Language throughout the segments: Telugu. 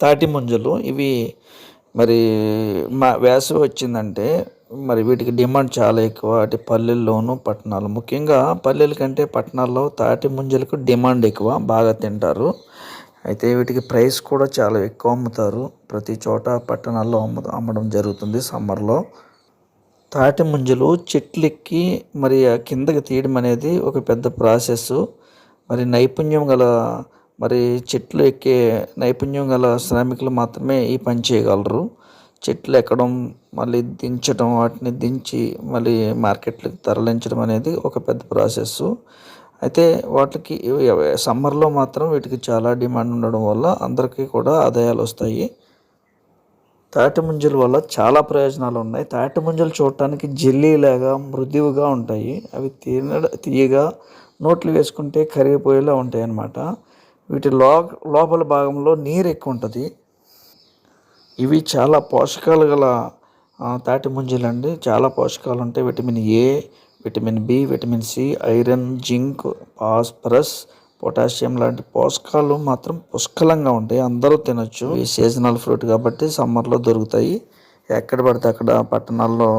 తాటి ముంజలు ఇవి మరి మా వేసవి వచ్చిందంటే మరి వీటికి డిమాండ్ చాలా ఎక్కువ. అటు పల్లెల్లోను పట్టణాలు ముఖ్యంగా పల్లెల కంటే పట్టణాల్లో తాటి ముంజలకు డిమాండ్ ఎక్కువ. బాగా తింటారు. అయితే వీటికి ప్రైస్ కూడా చాలా ఎక్కువ అమ్ముతారు. ప్రతి చోట పట్టణాల్లో అమ్ము అమ్మడం జరుగుతుంది సమ్మర్లో. తాటి ముంజలు చెట్లెక్కి మరి ఆ కిందకి తీయడం అనేది ఒక పెద్ద ప్రాసెస్ మరి నైపుణ్యం గల మరి చెట్లు ఎక్కే నైపుణ్యం గల శ్రామికులు మాత్రమే ఈ పని చేయగలరు. చెట్లు ఎక్కడం మళ్ళీ దించడం వాటిని దించి మళ్ళీ మార్కెట్లకు తరలించడం అనేది ఒక పెద్ద ప్రాసెస్ అయితే వాటికి సమ్మర్లో మాత్రం వీటికి చాలా డిమాండ్ ఉండడం వల్ల అందరికీ కూడా ఆదాయాలు వస్తాయి. తాటి ముంజల వల్ల చాలా ప్రయోజనాలు ఉన్నాయి. తాటి ముంజలు చూడటానికి జెల్లీలాగా మృదువుగా ఉంటాయి. అవి తిన తీయగా నోట్లు వేసుకుంటే కరిగిపోయేలా ఉంటాయి అన్నమాట వీటి లో లోపల భాగంలో నీరు ఎక్కువ ఉంటుంది ఇవి చాలా పోషకాలు గల తాటి ముంజలండి. చాలా పోషకాలు ఉంటాయి vitamin A vitamin B vitamin C iron zinc phosphorus potassium లాంటి పోషకాలు మాత్రం పుష్కలంగా ఉంటాయి. అందరూ తినొచ్చు. ఈ సీజనల్ ఫ్రూట్ కాబట్టి సమ్మర్లో దొరుకుతాయి. ఎక్కడ పడితే అక్కడ పట్టణాల్లో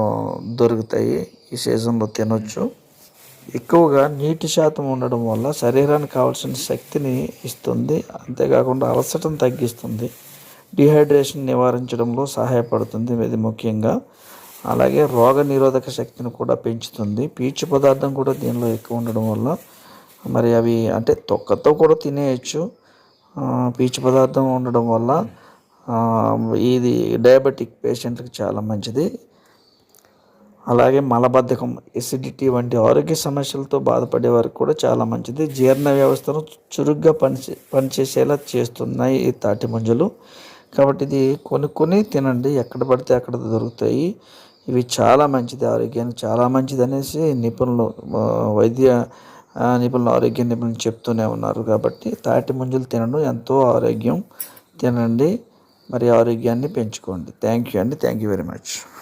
దొరుకుతాయి. ఈ సీజన్లో తినొచ్చు. ఎక్కువగా నీటి శాతం ఉండడం వల్ల శరీరానికి కావాల్సిన శక్తిని ఇస్తుంది. అంతేకాకుండా అలసటను తగ్గిస్తుంది. డిహైడ్రేషన్ నివారించడంలో సహాయపడుతుంది ఇది ముఖ్యంగా. అలాగే రోగ నిరోధక శక్తిని కూడా పెంచుతుంది. పీచు పదార్థం కూడా దీనిలో ఎక్కువ ఉండడం వల్ల మరి అవి అంటే తొక్కతో కూడా తినేయచ్చు. పీచు పదార్థం ఉండడం వల్ల ఇది డయాబెటిక్ పేషెంట్కి చాలా మంచిది. అలాగే మలబద్ధకం ఎసిడిటీ వంటి ఆరోగ్య సమస్యలతో బాధపడే వారికి కూడా చాలా మంచిది. జీర్ణ వ్యవస్థను చురుగ్గా పనిచే పనిచేసేలా చేస్తున్నాయి ఈ తాటి ముంజలు. కాబట్టి ఇది కొనుక్కొని తినండి. ఎక్కడ పడితే అక్కడ దొరుకుతాయి. ఇవి చాలా మంచిది ఆరోగ్యానికి. చాలా మంచిది అనేసి నిపుణులు వైద్య నిపుణులు ఆరోగ్య నిపుణులు చెప్తూనే ఉన్నారు. కాబట్టి తాటి ముంజలు తినడం ఎంతో ఆరోగ్యం. తినండి. మరి ఆరోగ్యాన్ని పెంచుకోండి. థ్యాంక్ యూ అండి. Thank you very much.